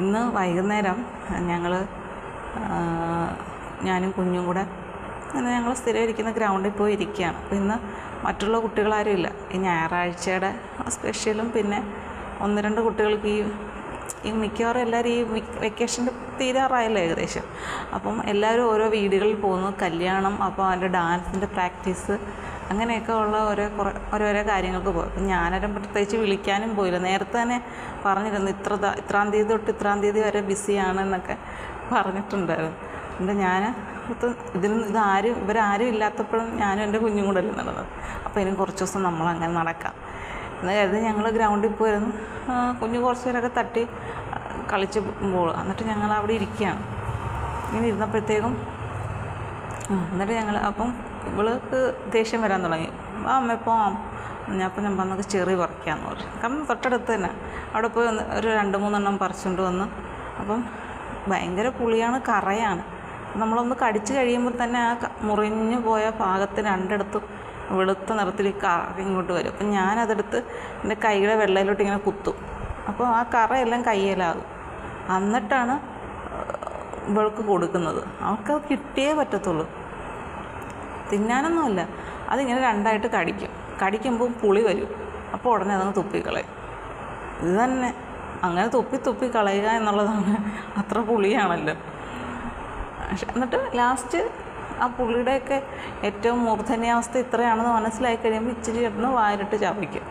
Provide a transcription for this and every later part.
ഇന്ന് വൈകുന്നേരം ഞങ്ങൾ ഞാനും കുഞ്ഞും കൂടെ അങ്ങനെ ഞങ്ങൾ സ്ഥിരം ഇരിക്കുന്ന ഗ്രൗണ്ടിൽ പോയി ഇരിക്കുകയാണ്. അപ്പോൾ ഇന്ന് മറ്റുള്ള കുട്ടികളാരും ഇല്ല. ഈ ഞായറാഴ്ചയുടെ സ്പെഷ്യലും പിന്നെ ഒന്ന് രണ്ട് കുട്ടികൾക്ക് ഈ ഈ മിക്കവാറും എല്ലാവരും ഈ വെക്കേഷന്റെ തീരാറായല്ലോ ഏകദേശം. അപ്പം എല്ലാവരും ഓരോ വീടുകളിൽ പോകുന്നു. കല്യാണം അപ്പോൾ അതിന്റെ ഡാൻസിന്റെ പ്രാക്ടീസ് അങ്ങനെയൊക്കെ ഉള്ള ഓരോ കുറേ ഓരോരോ കാര്യങ്ങൾക്ക് പോയി. അപ്പം ഞാനൊരു പ്രത്യേകിച്ച് വിളിക്കാനും പോയില്ല. നേരത്തെ തന്നെ പറഞ്ഞിരുന്നു ഇത്ര ഇത്രാം തീയതി തൊട്ട് ഇത്രാം തീയതി വരെ ബിസിയാണ് എന്നൊക്കെ പറഞ്ഞിട്ടുണ്ടായിരുന്നു. എന്നിട്ട് ഞാൻ ഇത് ഇതിന് ഇതാരും ഇവരാരും ഇല്ലാത്തപ്പോഴും ഞാനും എന്റെ കുഞ്ഞും കൂടെ അല്ലേ നടന്നത്. അപ്പോൾ ഇനി കുറച്ച് ദിവസം നമ്മളങ്ങനെ നടക്കാം. എന്ന് കരുതി ഞങ്ങൾ ഗ്രൗണ്ടിൽ പോയിരുന്നു. കുഞ്ഞു കുറച്ച് പേരൊക്കെ തട്ടി കളിച്ച് ബോൾ എന്നിട്ട് ഞങ്ങൾ അവിടെ ഇരിക്കുകയാണ്. ഇങ്ങനെ ഇരുന്നപ്പോഴത്തേക്കും എന്നിട്ട് ഞങ്ങൾ അപ്പം ഇവൾക്ക് ദേഷ്യം വരാൻ തുടങ്ങി. ആ അമ്മ പോവാം ഞാൻ അപ്പം ഞാൻ പറഞ്ഞത് ചെറി പറിക്കാമെന്ന് പറഞ്ഞു. കാരണം തൊട്ടടുത്ത് തന്നെ. അവിടെ പോയി ഒന്ന് ഒരു രണ്ട് മൂന്നെണ്ണം പറിച്ചുകൊണ്ട് വന്ന്. അപ്പം ഭയങ്കര പുളിയാണ് കറയാണ്. നമ്മളൊന്ന് കടിച്ച് കഴിയുമ്പോൾ തന്നെ ആ മുറിഞ്ഞു പോയ ഭാഗത്ത് രണ്ടിടത്തും വെളുത്ത നിറത്തിൽ കറ ഇങ്ങോട്ട് വരും. അപ്പം ഞാനതെടുത്ത് എന്റെ കൈയുടെ വെള്ളയിലോട്ട് ഇങ്ങനെ കുത്തും. അപ്പോൾ ആ കറയെല്ലാം കയ്യിലാകും. എന്നിട്ടാണ് ഇവൾക്ക് കൊടുക്കുന്നത്. അവൾക്ക് കിട്ടിയേ പറ്റത്തുള്ളൂ. തിന്നാനൊന്നുമല്ല. അതിങ്ങനെ രണ്ടായിട്ട് കടിക്കും. കടിക്കുമ്പോൾ പുളി വരും. അപ്പോൾ ഉടനെ അതങ്ങ് തുപ്പിക്കളയും. ഇത് തന്നെ. അങ്ങനെ തുപ്പി തുപ്പി കളയുക എന്നുള്ളതാണ് അത്ര പുളിയാണല്ലോ. പക്ഷെ എന്നിട്ട് ലാസ്റ്റ് ആ പുളിയുടെയൊക്കെ ഏറ്റവും മൂർധന്യാവസ്ഥ ഇത്രയാണെന്ന് മനസ്സിലായി കഴിയുമ്പോൾ ഇച്ചിരി ഇടുന്ന് വാരിട്ട് ചവയ്ക്കും.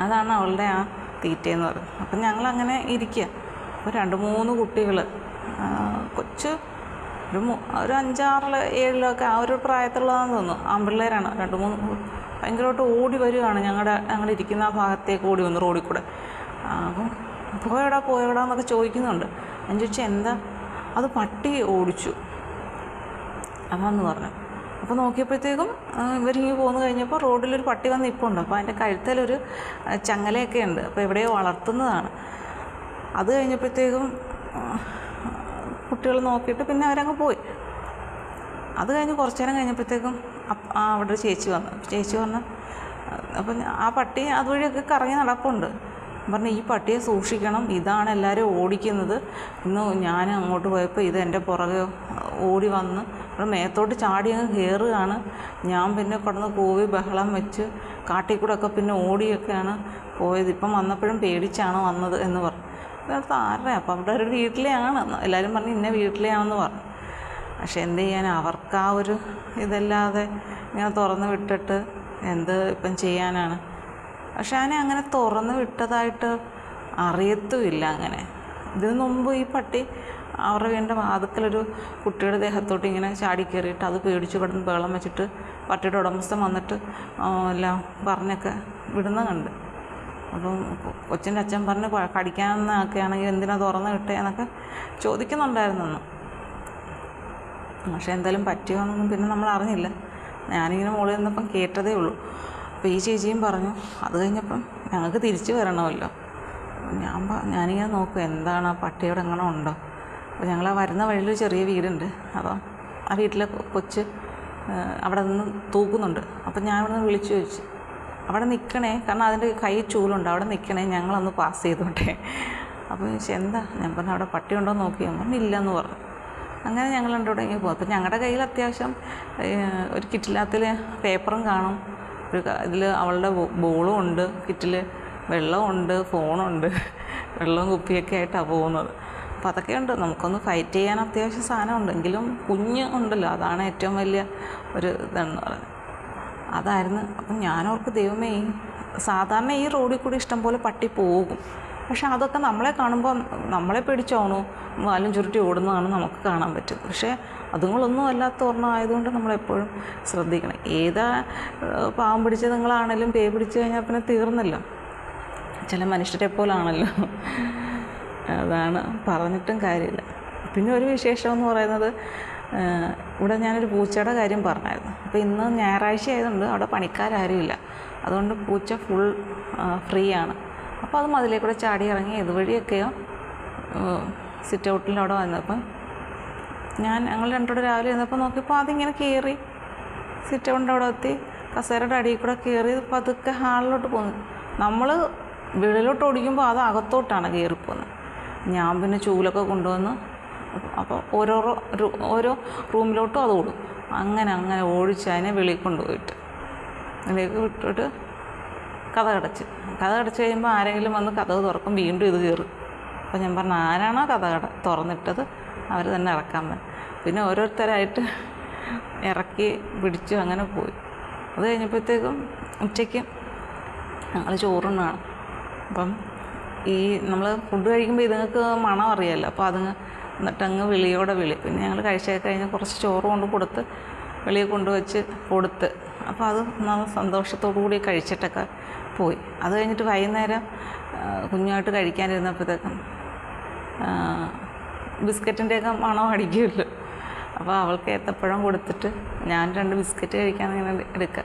അതാണ് അവളുടെ ആ തീറ്റയെന്ന് പറയുന്നത്. അപ്പം ഞങ്ങളങ്ങനെ ഇരിക്കുക. അപ്പോൾ രണ്ട് മൂന്ന് കുട്ടികൾ കൊച്ച് ഒരു ഒരു അഞ്ചാറിൽ ഏഴിലൊക്കെ ആ ഒരു പ്രായത്തിലുള്ളതാണെന്ന് തോന്നുന്നു. ആൺപിള്ളേരാണ്. രണ്ട് മൂന്ന് ഭയങ്കരമായിട്ട് ഓടി വരികയാണ്. ഞങ്ങളുടെ ഞങ്ങളിരിക്കുന്ന ആ ഭാഗത്തേക്ക് ഓടി വന്നു റോഡിൽ കൂടെ. അപ്പം പോയടാ പോയടാ എന്നൊക്കെ ചോദിക്കുന്നുണ്ട്. ഞാൻ ചോദിച്ചു എന്താ? അത് പട്ടി ഓടിച്ചു. അതാന്ന് പറഞ്ഞു. അപ്പോൾ നോക്കിയപ്പോഴത്തേക്കും ഇവരിങ്ങി പോന്നു കഴിഞ്ഞപ്പോൾ റോഡിലൊരു പട്ടി വന്ന് നിൽപ്പുണ്ട് അപ്പോൾ അതിന്റെ കഴുത്തലൊരു ചങ്ങലയൊക്കെ ഉണ്ട്. അപ്പോൾ എവിടെയോ വളർത്തുന്നതാണ്. അത് കഴിഞ്ഞപ്പോഴത്തേക്കും കുട്ടികൾ നോക്കിയിട്ട് പിന്നെ അവരങ്ങ് പോയി. അത് കഴിഞ്ഞ് കുറച്ച് നേരം കഴിഞ്ഞപ്പോഴത്തേക്കും ആ അവിടെ ചേച്ചി വന്നു. ചേച്ചി വന്ന് അപ്പം ആ പട്ടി അതുവഴിയൊക്കെ കറങ്ങി നടപ്പുണ്ട്. പറഞ്ഞു ഈ പട്ടിയെ സൂക്ഷിക്കണം. ഇതാണ് എല്ലാവരും ഓടിക്കുന്നത്. ഇന്ന് ഞാൻ അങ്ങോട്ട് പോയപ്പോൾ ഇത് എന്റെ പുറകെ ഓടി വന്ന് മേത്തോട്ട് ചാടി അങ്ങ് കയറുകയാണ് ഞാൻ പിന്നെ കിടന്ന് കൂവി ബഹളം വെച്ച് കാട്ടിൽ കൂടെ ഒക്കെ പിന്നെ ഓടിയൊക്കെയാണ് പോയത്. ഇപ്പം വന്നപ്പോഴും പേടിച്ചാണ് വന്നത് എന്ന് പറഞ്ഞു. അതിനകത്ത് ആരുടെ? അപ്പം അവിടെ ഒരു വീട്ടിലെയാണ്. എല്ലാവരും പറഞ്ഞു ഇന്ന വീട്ടിലെയാണെന്ന് പറഞ്ഞു. പക്ഷെ എന്ത് ചെയ്യാൻ അവർക്ക് ആ ഒരു ഇതല്ലാതെ ഇങ്ങനെ തുറന്ന് വിട്ടിട്ട് എന്ത് ഇപ്പം ചെയ്യാനാണ്? പക്ഷെ അതിനെ അങ്ങനെ തുറന്ന് വിട്ടതായിട്ട് അറിയത്തുമില്ല അങ്ങനെ. ഇതിനു മുമ്പ് ഈ പട്ടി അവരുടെ വീടിന്റെ വാതുക്കലൊരു കുട്ടിയുടെ ദേഹത്തോട്ട് ഇങ്ങനെ ചാടി കയറിയിട്ട് അത് പേടിച്ചു കിടന്ന് ബഹളം വെച്ചിട്ട് പട്ടിയുടെ ഉടമസ്ഥൻ വന്നിട്ട് എല്ലാം പറഞ്ഞൊക്കെ വിടുന്ന കണ്ട്. അപ്പം കൊച്ചിന്റെ അച്ഛൻ പറഞ്ഞ് കടിക്കാമെന്ന് ആക്കുകയാണെങ്കിൽ എന്തിനാ തുറന്ന് കിട്ടുക എന്നൊക്കെ ചോദിക്കുന്നുണ്ടായിരുന്നു പക്ഷേ എന്തായാലും പറ്റിയോന്നൊന്നും പിന്നെ നമ്മൾ അറിഞ്ഞില്ല. ഞാനിങ്ങനെ മുകളിൽ നിന്നപ്പം കേട്ടതേ ഉള്ളൂ. അപ്പോൾ ഈ ചേച്ചിയും പറഞ്ഞു അത് കഴിഞ്ഞപ്പം ഞങ്ങൾക്ക് തിരിച്ചു വരണമല്ലോ. ഞാൻ ഞാനിങ്ങനെ നോക്കും എന്താണ് ആ പട്ടിയോട് എങ്ങനെ ഉണ്ടോ? അപ്പോൾ ഞങ്ങൾ ആ വരുന്ന വഴിയിൽ ചെറിയ വീടുണ്ട്. അപ്പം ആ വീട്ടിലെ കൊച്ച് അവിടെ നിന്ന് തൂക്കുന്നുണ്ട്. അപ്പം ഞാൻ ഇവിടെ നിന്ന് വിളിച്ചു ചോദിച്ചു. അവിടെ നിൽക്കണേ കാരണം അതിന്റെ കൈ ചൂലുണ്ട്. അവിടെ നിൽക്കണേ ഞങ്ങളൊന്ന് പാസ് ചെയ്തോട്ടെ. അപ്പോൾ ചോദിച്ചു എന്താ? ഞാൻ പറഞ്ഞു അവിടെ പട്ടി ഉണ്ടോ? നോക്കി. ഞാൻ പറഞ്ഞു ഇല്ലെന്ന് പറഞ്ഞു. അങ്ങനെ ഞങ്ങൾ രണ്ടുകൂടെ തുടങ്ങി പോകും അപ്പം ഞങ്ങളുടെ കയ്യിൽ അത്യാവശ്യം ഒരു കിറ്റിനകത്തിൽ പേപ്പറും കാണും. ഒരു ഇതിൽ അവളുടെ ബോളും ഉണ്ട്. കിറ്റിൽ വെള്ളമുണ്ട് ഫോണുണ്ട് വെള്ളവും കുപ്പിയൊക്കെ ആയിട്ടാണ് പോകുന്നത്. അപ്പോൾ അതൊക്കെ ഉണ്ട്. നമുക്കൊന്ന് ഫൈറ്റ് ചെയ്യാൻ അത്യാവശ്യം സാധനം എങ്കിലും കുഞ്ഞ് ഉണ്ടല്ലോ. അതാണ് ഏറ്റവും വലിയ ഒരു ഇതെന്ന് പറയുന്നത്. അതായിരുന്നു. അപ്പം ഞാനവർക്ക് ദൈവമേ സാധാരണ ഈ റോഡിൽ കൂടി ഇഷ്ടംപോലെ പട്ടി പോകും. പക്ഷെ അതൊക്കെ നമ്മളെ കാണുമ്പോൾ നമ്മളെ പേടിച്ചോണു? വാലും ചുരുട്ടി ഓടുന്നതാണ് നമുക്ക് കാണാൻ പറ്റും. പക്ഷേ അതുങ്ങളൊന്നും അല്ലാത്ത ഒരെണ്ണം ആയതുകൊണ്ട് നമ്മളെപ്പോഴും ശ്രദ്ധിക്കണം. ഏതാ പാവം പിടിച്ച നിങ്ങളാണെങ്കിലും പേ പിടിച്ചു കഴിഞ്ഞാൽ പിന്നെ തീർന്നല്ലോ. ചില മനുഷ്യരെ പോലാണല്ലോ. അതാണ് പറഞ്ഞിട്ടും കാര്യമില്ല. പിന്നെ ഒരു വിശേഷം എന്ന് പറയുന്നത് ഇവിടെ ഞാനൊരു പൂച്ചയുടെ കാര്യം പറഞ്ഞായിരുന്നു. അപ്പോൾ ഇന്ന് ഞായറാഴ്ച ആയതുകൊണ്ട് അവിടെ പണിക്കാരും ഇല്ല അതുകൊണ്ട് പൂച്ച ഫുൾ ഫ്രീ ആണ് അപ്പോൾ അത് മതിലേ കൂടെ ചാടി ഇറങ്ങി ഇതുവഴിയൊക്കെയോ സിറ്റ് അവിടെ വന്നപ്പം ഞാൻ ഞങ്ങൾ രണ്ടോടെ രാവിലെ വന്നപ്പോൾ നോക്കിയപ്പോൾ അതിങ്ങനെ കയറി സിറ്റ് ഔട്ടിന്റെ അവിടെ എത്തി കസേരയുടെ അടിയിൽ കൂടെ കയറി പതുക്കെ ഹാളിലോട്ട് പോകുന്നു നമ്മൾ വെളിയിലോട്ട് ഓടിക്കുമ്പോൾ അത് അകത്തോട്ടാണ് കയറിപ്പോകുന്നത് ഞാൻ പിന്നെ ചൂലൊക്കെ കൊണ്ടുവന്ന് അപ്പോൾ ഓരോ ഓരോ റൂമിലോട്ടും അത് ഓടും. അങ്ങനെ അങ്ങനെ ഓടിച്ച് അതിനെ വെളിയിൽ കൊണ്ടുപോയിട്ട്. വെളിയിൽ വിട്ടിട്ട് കഥ കടച്ച്. കഥ കടച്ച് കഴിയുമ്പോൾ ആരെങ്കിലും വന്ന് കഥ തുറക്കും വീണ്ടും ഇത് കയറും. അപ്പോൾ ഞാൻ പറഞ്ഞു ആരാണോ കഥ കട തുറന്നിട്ടത്? അവർ തന്നെ ഇറക്കാൻ പറ്റും പിന്നെ ഓരോരുത്തരായിട്ട് ഇറക്കി പിടിച്ചു അങ്ങനെ പോയി. അത് കഴിഞ്ഞപ്പോഴത്തേക്കും ഉച്ചയ്ക്ക് ഞങ്ങൾ ചോറുണ്ണാണ് അപ്പം ഈ നമ്മൾ ഫുഡ് കഴിക്കുമ്പോൾ ഇതുങ്ങൾക്ക് മണം അറിയാമല്ലോ അപ്പോൾ അതുങ്ങ് എന്നിട്ട് അങ്ങ് വിളിയോടെ വിളി. പിന്നെ ഞങ്ങൾ കഴിച്ചൊക്കെ കഴിഞ്ഞ് കുറച്ച് ചോറ് കൊണ്ട് കൊടുത്ത് വെളിയിൽ കൊണ്ടുവച്ച് കൊടുത്ത്. അപ്പോൾ അത് നല്ല സന്തോഷത്തോടു കൂടി കഴിച്ചിട്ടൊക്കെ പോയി. അത് കഴിഞ്ഞിട്ട് വൈകുന്നേരം കുഞ്ഞുമായിട്ട് കഴിക്കാനിരുന്നപ്പോഴത്തേക്കും ബിസ്ക്കറ്റിന്റെയൊക്കെ മണം അടിക്കുമല്ലോ. അപ്പോൾ അവൾക്ക് ഏത്തപ്പഴം കൊടുത്തിട്ട് ഞാൻ രണ്ട് ബിസ്ക്കറ്റ് കഴിക്കാൻ ഇങ്ങനെ എടുക്കുക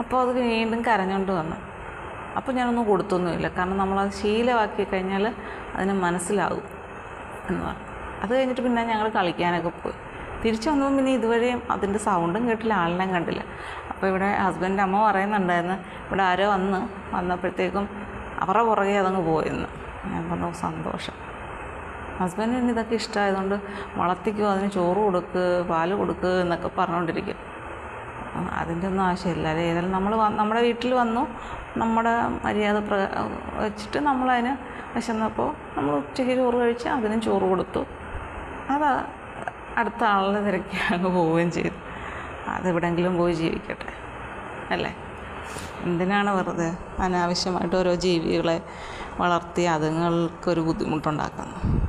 അപ്പോൾ അത് വീണ്ടും കരഞ്ഞുകൊണ്ട് വന്നു. അപ്പോൾ ഞാനൊന്നും കൊടുത്തൊന്നുമില്ല. കാരണം നമ്മളത് ശീലമാക്കി കഴിഞ്ഞാൽ അതിന് മനസ്സിലാകും എന്ന് അത് കഴിഞ്ഞിട്ട് പിന്നെ ഞങ്ങൾ കളിക്കാനൊക്കെ പോയി. തിരിച്ചു വന്നപ്പോൾ പിന്നെ ഇതുവരെയും അതിന്റെ സൗണ്ടും കേട്ടില്ല ആളിനെയും കണ്ടില്ല. അപ്പോൾ ഇവിടെ ഹസ്ബൻഡ് അമ്മ പറയുന്നുണ്ടായിരുന്നു ഇവിടെ ആരോ വന്ന് വന്നപ്പോഴത്തേക്കും അവരുടെ പുറകെ അതങ്ങ് പോയിരുന്നു ഞാൻ പറഞ്ഞു സന്തോഷം. ഹസ്ബൻഡിന് ഇതൊക്കെ ഇഷ്ടമായതുകൊണ്ട് വളർത്തിക്കോ അതിന് ചോറ് കൊടുക്ക് പാൽ കൊടുക്ക് എന്നൊക്കെ പറഞ്ഞുകൊണ്ടിരിക്കും. അതിന്റെ ഒന്നും ആവശ്യമില്ല ഏതായാലും നമ്മൾ നമ്മുടെ വീട്ടിൽ വന്നു നമ്മുടെ മര്യാദ പ്ര വെച്ചിട്ട് നമ്മളതിന് വിശന്നപ്പോൾ നമ്മൾ ഉച്ചയ്ക്ക് ചോറ് കഴിച്ച് അതിനും ചോറ് കൊടുത്തു. അത് അടുത്ത ആളുടെ തിരക്കി പോവുകയും ചെയ്തു. അതെവിടെയെങ്കിലും പോയി ജീവിക്കട്ടെ. അല്ലേ? എന്തിനാണ് വെറുതെ അനാവശ്യമായിട്ട് ഓരോ ജീവികളെ വളർത്തി അതുങ്ങൾക്കൊരു ബുദ്ധിമുട്ടുണ്ടാക്കുന്നത്?